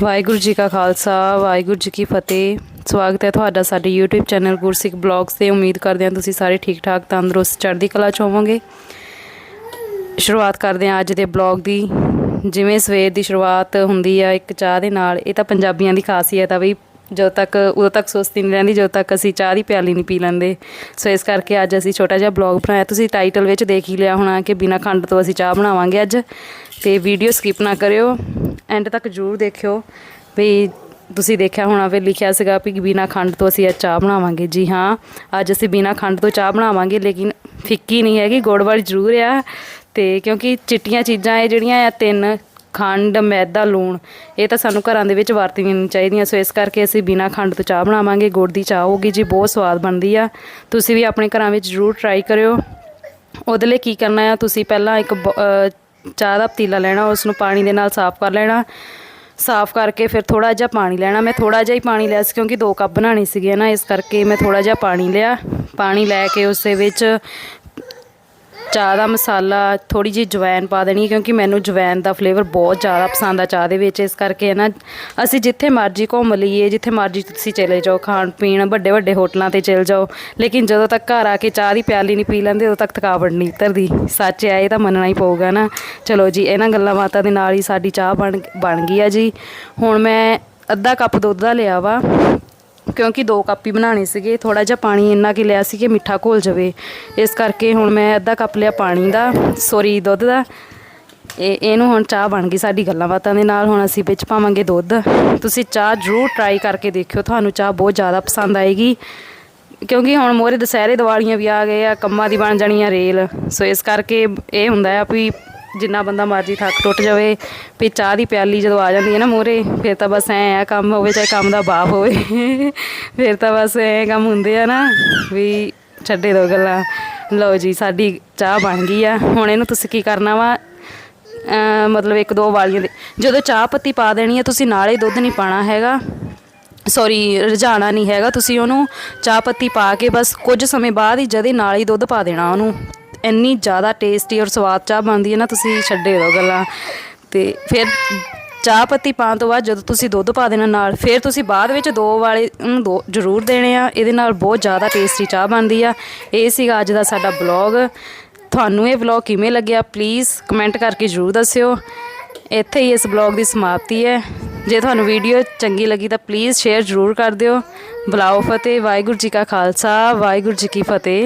ਵਾਹਿਗੁਰੂ ਜੀ ਕਾ ਖਾਲਸਾ, ਵਾਹਿਗੁਰੂ ਜੀ ਕੀ ਫਤਿਹ। ਸਵਾਗਤ ਹੈ ਤੁਹਾਡਾ ਸਾਡੇ YouTube ਚੈਨਲ ਗੁਰਸਿੱਖ ਬਲੌਗਸ ਤੇ। ਉਮੀਦ ਕਰਦੇ ਹਾਂ ਤੁਸੀਂ ਸਾਰੇ ਠੀਕ ਠਾਕ ਤੰਦਰੁਸਤ, ਚੜ੍ਹਦੀ ਕਲਾ ਚ ਹੋਵੋਗੇ। ਸ਼ੁਰੂਆਤ ਕਰਦੇ ਹਾਂ ਅੱਜ ਦੇ ਬਲੌਗ ਦੀ। ਜਿਵੇਂ ਸਵੇਰ ਦੀ ਸ਼ੁਰੂਆਤ ਹੁੰਦੀ ਆ ਇੱਕ ਚਾਹ ਦੇ ਨਾਲ, ਇਹ ਤਾਂ ਪੰਜਾਬੀਆਂ ਦੀ ਖਾਸੀਅਤ ਆ ਵੀ ਜਦੋਂ ਤੱਕ, ਉਦੋਂ ਤੱਕ ਸੁਸਤੀ ਨਹੀਂ ਰਹਿੰਦੀ, ਜਦੋਂ ਤੱਕ ਅਸੀਂ ਚਾਹ ਦੀ ਪਿਆਲੀ ਨਹੀਂ ਪੀ ਲੈਂਦੇ। ਸੋ ਇਸ ਕਰਕੇ ਅੱਜ ਅਸੀਂ ਛੋਟਾ ਜਿਹਾ ਬਲੌਗ ਬਣਾਇਆ। ਤੁਸੀਂ ਟਾਈਟਲ ਵਿੱਚ ਦੇਖ ਹੀ ਲਿਆ ਹੋਣਾ ਕਿ ਬਿਨਾਂ ਖੰਡ ਤੋਂ ਅਸੀਂ ਚਾਹ ਬਣਾਵਾਂਗੇ ਅੱਜ। ਤੇ ਵੀਡੀਓ ਸਕਿਪ ਨਾ ਕਰਿਓ। ਐਂਡ ਤੱਕ ਜ਼ਰੂਰ ਦੇਖਿਓ। ਵੀ ਤੁਸੀਂ ਦੇਖਿਆ ਹੋਣਾ ਫਿਰ ਲਿਖਿਆ ਸੀਗਾ ਵੀ ਬਿਨਾ ਖੰਡ ਤੋਂ ਅਸੀਂ ਅੱਜ ਚਾਹ ਬਣਾਵਾਂਗੇ। ਜੀ ਹਾਂ, ਅੱਜ ਅਸੀਂ ਬਿਨਾਂ ਖੰਡ ਤੋਂ ਚਾਹ ਬਣਾਵਾਂਗੇ, ਲੇਕਿਨ ਫਿੱਕੀ ਨਹੀਂ ਹੈਗੀ, ਗੁੜ ਵਾਲੀ ਜ਼ਰੂਰ ਆ। ਤੇ ਕਿਉਂਕਿ ਚਿੱਟੀਆਂ ਚੀਜ਼ਾਂ ਇਹ ਜਿਹੜੀਆਂ ਆ, ਤਿੰਨ ਖੰਡ, ਮੈਦਾ, ਲੂਣ, ਇਹ ਤਾਂ ਸਾਨੂੰ ਘਰਾਂ ਦੇ ਵਿੱਚ ਵਰਤੀਆਂ ਨਹੀਂ ਚਾਹੀਦੀਆਂ। ਸੋ ਇਸ ਕਰਕੇ ਅਸੀਂ ਬਿਨਾਂ ਖੰਡ ਤੋਂ ਚਾਹ ਬਣਾਵਾਂਗੇ। ਗੁੜ ਦੀ ਚਾਹ ਹੋਗੀ ਜੀ, ਬਹੁਤ ਸਵਾਦ ਬਣਦੀ ਆ। ਤੁਸੀਂ ਵੀ ਆਪਣੇ ਘਰਾਂ ਵਿੱਚ ਜ਼ਰੂਰ ਟਰਾਈ ਕਰਿਓ। ਉਹਦੇ ਲਈ ਕੀ ਕਰਨਾ ਆ, ਤੁਸੀਂ ਪਹਿਲਾਂ ਇੱਕ ਬ- ਚਾਹ ਦਾ ਪਤੀਲਾ ਲੈਣਾ ਉਸ ਨੂੰ ਪਾਣੀ ਦੇ ਨਾਲ ਸਾਫ਼ ਕਰ ਲੈਣਾ। ਸਾਫ਼ ਕਰਕੇ ਫਿਰ ਥੋੜਾ ਜਿਹਾ ਪਾਣੀ ਲੈਣਾ। ਮੈਂ ਥੋੜਾ ਜਿਹਾ ਹੀ ਪਾਣੀ ਲਿਆ ਸੀ ਕਿਉਂਕਿ ਦੋ ਕੱਪ ਬਣਾਉਣੀ ਸੀਗੀ ਨਾ, ਇਸ ਕਰਕੇ ਮੈਂ ਥੋੜਾ ਜਿਹਾ ਪਾਣੀ ਲਿਆ। ਪਾਣੀ ਲੈ ਕੇ ਉਸ ਵਿੱਚ ਚਾਹ ਦਾ ਮਸਾਲਾ ਥੋੜੀ ਜਿਹੀ ਜਵੈਨ ਪਾ ਦੇਣੀ ਹੈ ਕਿਉਂਕਿ ਮੈਨੂੰ ਜਵੈਨ ਦਾ ਫਲੇਵਰ ਬਹੁਤ ਜ਼ਿਆਦਾ ਪਸੰਦ ਆ ਚਾਹ ਦੇ ਵਿੱਚ। ਇਸ ਕਰਕੇ ਨਾ ਅਸੀਂ ਜਿੱਥੇ ਮਰਜ਼ੀ ਘੁੰਮ ਲਈਏ, ਜਿੱਥੇ ਮਰਜ਼ੀ ਤੁਸੀਂ ਚਲੇ ਜਾਓ ਖਾਣ ਪੀਣ, ਵੱਡੇ ਵੱਡੇ ਹੋਟਲਾਂ ਤੇ ਚਲੇ ਜਾਓ। ਲੇਕਿਨ ਜਦੋਂ ਤੱਕ ਘਰ ਆ ਕੇ ਚਾਹ ਦੀ ਪਿਆਲੀ ਨਹੀਂ ਪੀ ਲੈਂਦੇ, ਉਦੋਂ ਤੱਕ ਥਕਾਵਟ ਨਹੀਂ ਉਤਰਦੀ। ਸੱਚ ਹੈ ਇਹ ਤਾਂ ਮੰਨਣਾ ਹੀ ਪਊਗਾ ਨਾ। ਚਲੋ ਜੀ, ਇਹਨਾਂ ਗੱਲਾਂ ਬਾਤਾਂ ਦੇ ਨਾਲ ਹੀ ਸਾਡੀ ਚਾਹ ਬਣ ਬਣ ਗਈ ਆ ਜੀ। ਹੁਣ ਮੈਂ ਅੱਧਾ ਕੱਪ ਦੁੱਧ ਦਾ ਲਿਆ ਵਾ। ਕਿਉਂਕਿ ਦੋ ਕੱਪ ਹੀ ਬਣਾਉਣੇ ਸੀਗੇ ਥੋੜਾ ਜਿਹਾ ਪਾਣੀ ਇੰਨਾ ਕਿ ਲਿਆ ਸੀ ਕਿ ਮਿੱਠਾ ਘੋਲ ਜਾਵੇ। ਇਸ ਕਰਕੇ ਹੁਣ ਮੈਂ ਅੱਧਾ ਕੱਪ ਲਿਆ ਪਾਣੀ ਦਾ, ਸੋਰੀ ਦੁੱਧ ਦਾ। ਇਹ, ਇਹਨੂੰ ਹੁਣ ਚਾਹ ਬਣ ਗਈ ਸਾਡੀ ਗੱਲਾਂ ਬਾਤਾਂ ਦੇ ਨਾਲ, ਹੁਣ ਅਸੀਂ ਵਿੱਚ ਪਾਵਾਂਗੇ ਦੁੱਧ। ਤੁਸੀਂ ਚਾਹ ਜ਼ਰੂਰ ਟਰਾਈ ਕਰਕੇ ਦੇਖਿਓ, ਤੁਹਾਨੂੰ ਚਾਹ ਬਹੁਤ ਜ਼ਿਆਦਾ ਪਸੰਦ ਆਏਗੀ। ਕਿਉਂਕਿ ਹੁਣ ਮੋਰੇ ਦੁਸਹਿਰੇ ਦੀਵਾਲੀਆਂ ਵੀ ਆ ਗਏ ਆ, ਕੰਮਾਂ ਦੀ ਬਣ ਜਾਣੀ ਆ ਰੇਲ। ਸੋ ਇਸ ਕਰਕੇ ਇਹ ਹੁੰਦਾ ਆ ਵੀ ਜਿੰਨਾ ਬੰਦਾ ਮਰਜ਼ੀ ਥੱਕ ਟੁੱਟ ਜਾਵੇ, ਵੀ ਚਾਹ ਦੀ ਪਿਆਲੀ ਜਦੋਂ ਆ ਜਾਂਦੀ ਹੈ ਨਾ ਮੂਹਰੇ, ਫਿਰ ਤਾਂ ਬਸ ਐ ਆ ਕੰਮ ਹੋਵੇ, ਚਾਹੇ ਕੰਮ ਦਾ ਬਾਪ ਹੋਵੇ। ਫਿਰ ਤਾਂ ਬਸ ਐ ਕੰਮ ਹੁੰਦੇ ਆ ਨਾ, ਵੀ ਛੱਡੇ ਦੋ ਗੱਲਾਂ। ਲਓ ਜੀ, ਸਾਡੀ ਚਾਹ ਬਣ ਗਈ ਆ। ਹੁਣ ਇਹਨੂੰ ਤੁਸੀਂ ਕੀ ਕਰਨਾ ਵਾ? ਮਤਲਬ ਇੱਕ ਦੋ ਵਾਲੀਆਂ ਦੇ ਜਦੋਂ ਚਾਹ ਪੱਤੀ ਪਾ ਦੇਣੀ ਹੈ ਤੁਸੀਂ ਨਾਲੇ ਦੁੱਧ ਨਹੀਂ ਪਾਣਾ ਹੈਗਾ। ਸੌਰੀ ਰਝਾਣਾ ਨਹੀਂ ਹੈਗਾ ਤੁਸੀਂ ਉਹਨੂੰ। ਚਾਹ ਪੱਤੀ ਪਾ ਕੇ ਬਸ ਕੁਝ ਸਮੇਂ ਬਾਅਦ ਹੀ ਜਦੇ ਨਾਲ ਹੀ ਦੁੱਧ ਪਾ ਦੇਣਾ ਉਹਨੂੰ। ਇੰਨੀ ਜ਼ਿਆਦਾ ਟੇਸਟੀ ਔਰ ਸਵਾਦ ਚਾਹ ਬਣਦੀ ਹੈ ਨਾ, ਤੁਸੀਂ ਛੱਡੇ ਦਿਓ ਗੱਲਾਂ। ਤੇ ਫਿਰ ਚਾਹ ਪੱਤੀ ਪਾਉਣ ਤੋਂ ਬਾਅਦ ਜਦੋਂ ਤੁਸੀਂ ਦੁੱਧ ਪਾ ਦੇਣਾ ਨਾਲ, ਫਿਰ ਤੁਸੀਂ ਬਾਅਦ ਵਿੱਚ ਦੋ ਵਾਲੇ ਨੂੰ ਦੋ ਜ਼ਰੂਰ ਦੇਣੇ ਆ। ਇਹਦੇ ਨਾਲ ਬਹੁਤ ਜ਼ਿਆਦਾ ਟੇਸਟੀ ਚਾਹ ਬਣਦੀ ਆ। ਇਹ ਸੀਗਾ ਅੱਜ ਦਾ ਸਾਡਾ ਬਲੌਗ ਤੁਹਾਨੂੰ ਇਹ ਵਲੌਗ ਕਿਵੇਂ ਲੱਗਿਆ ਪਲੀਜ਼ ਕਮੈਂਟ ਕਰਕੇ ਜ਼ਰੂਰ ਦੱਸਿਓ। ਇੱਥੇ ਹੀ ਇਸ ਬਲੌਗ ਦੀ ਸਮਾਪਤੀ ਹੈ। ਜੇ ਤੁਹਾਨੂੰ ਵੀਡੀਓ ਚੰਗੀ ਲੱਗੀ ਤਾਂ ਪਲੀਜ਼ ਸ਼ੇਅਰ ਜ਼ਰੂਰ ਕਰ ਦਿਓ। ਬੁਲਾਓ ਫਤਿਹ, ਵਾਹਿਗੁਰੂ ਜੀ ਕਾ ਖਾਲਸਾ, ਵਾਹਿਗੁਰੂ ਜੀ ਕੀ ਫਤਿਹ।